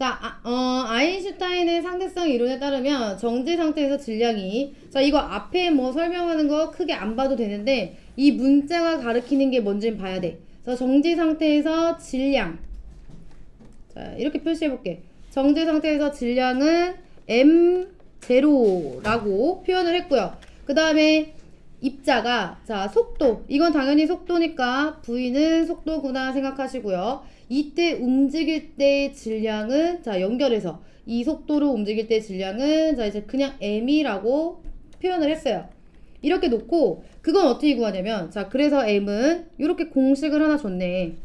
자, 아, 어, 아인슈타인의 상대성 이론에 따르면 정지 상태에서 질량이 자, 이거 앞에 뭐 설명하는 거 크게 안 봐도 되는데 이 문자가 가리키는 게 뭔지 봐야 돼. 그래서 정지 상태에서 질량. 자, 이렇게 표시해 볼게. 정지 상태에서 질량은 m0라고 표현을 했고요. 그 다음에 입자가 자 속도 이건 당연히 속도니까 v는 속도구나 생각하시고요. 이때 움직일 때 질량은 자 연결해서 이 속도로 움직일 때 질량은 자 이제 그냥 m이라고 표현을 했어요. 이렇게 놓고 그건 어떻게 구하냐면 자 그래서 m은 이렇게 공식을 하나 줬네.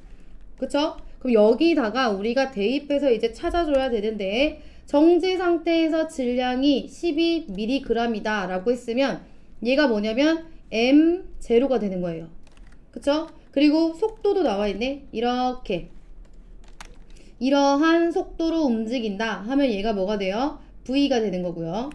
그쵸? 그럼 여기다가 우리가 대입해서 이제 찾아줘야 되는데 정지 상태에서 질량이 12mg이다 라고 했으면 얘가 뭐냐면 m0가 되는 거예요. 그쵸? 그리고 속도도 나와 있네. 이렇게. 이러한 속도로 움직인다 하면 얘가 뭐가 돼요? v가 되는 거고요.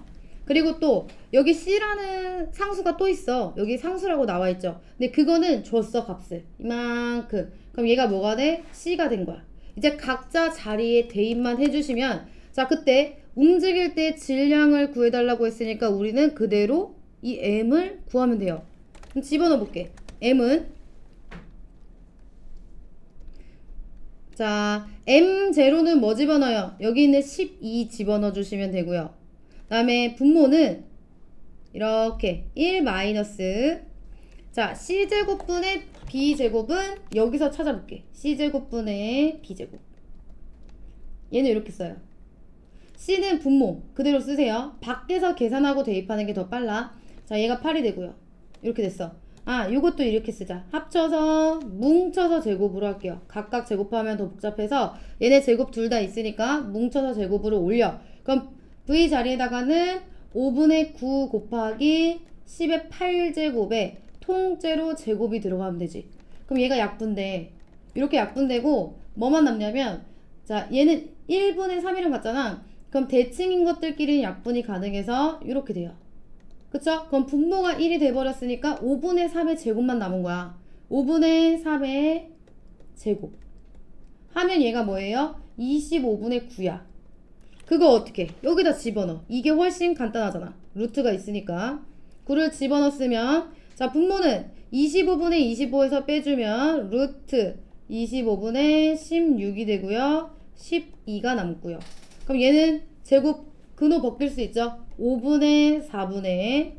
그리고 또 여기 c라는 상수가 또 있어. 여기 상수라고 나와 있죠. 근데 그거는 줬어 값을. 이만큼. 그럼 얘가 뭐가 돼? c가 된 거야. 이제 각자 자리에 대입만 해주시면 자 그때 움직일 때 질량을 구해달라고 했으니까 우리는 그대로 이 m을 구하면 돼요. 그럼 집어넣어 볼게. m은 자 m0는 뭐 집어넣어요? 여기 있는 12 집어넣어 주시면 되고요. 다음에 분모는 이렇게 1 마이너스 자 c제곱분의 b제곱은 여기서 찾아볼게. c제곱분의 b제곱 얘는 이렇게 써요. C는 분모 그대로 쓰세요. 밖에서 계산하고 대입하는 게 더 빨라. 자, 얘가 8이 되고요. 이렇게 됐어. 아, 이것도 이렇게 쓰자. 합쳐서 뭉쳐서 제곱으로 할게요. 각각 제곱하면 더 복잡해서 얘네 제곱 둘 다 있으니까 뭉쳐서 제곱으로 올려. 그럼 V 자리에다가는 5분의 9 곱하기 10의 8제곱에 통째로 제곱이 들어가면 되지. 그럼 얘가 약분돼. 이렇게 약분되고 뭐만 남냐면 자, 얘는 1분의 3이랑 같잖아. 그럼 대칭인 것들끼리는 약분이 가능해서 이렇게 돼요. 그쵸? 그럼 분모가 1이 돼버렸으니까 5분의 3의 제곱만 남은 거야. 5분의 3의 제곱. 하면 얘가 뭐예요? 25분의 9야. 그거 어떻게? 여기다 집어넣어. 이게 훨씬 간단하잖아. 루트가 있으니까. 9를 집어넣었으면 자 분모는 25분의 25에서 빼주면 루트 25분의 16이 되고요. 12가 남고요. 그럼 얘는 제곱 근호 벗길 수 있죠? 5분의 4분의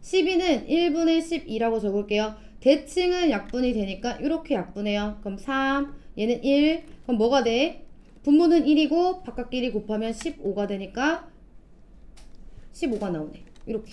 12는 1분의 12라고 적을게요. 대칭은 약분이 되니까 이렇게 약분해요. 그럼 3, 얘는 1. 그럼 뭐가 돼? 분모는 1이고 바깥끼리 곱하면 15가 되니까 15가 나오네. 이렇게.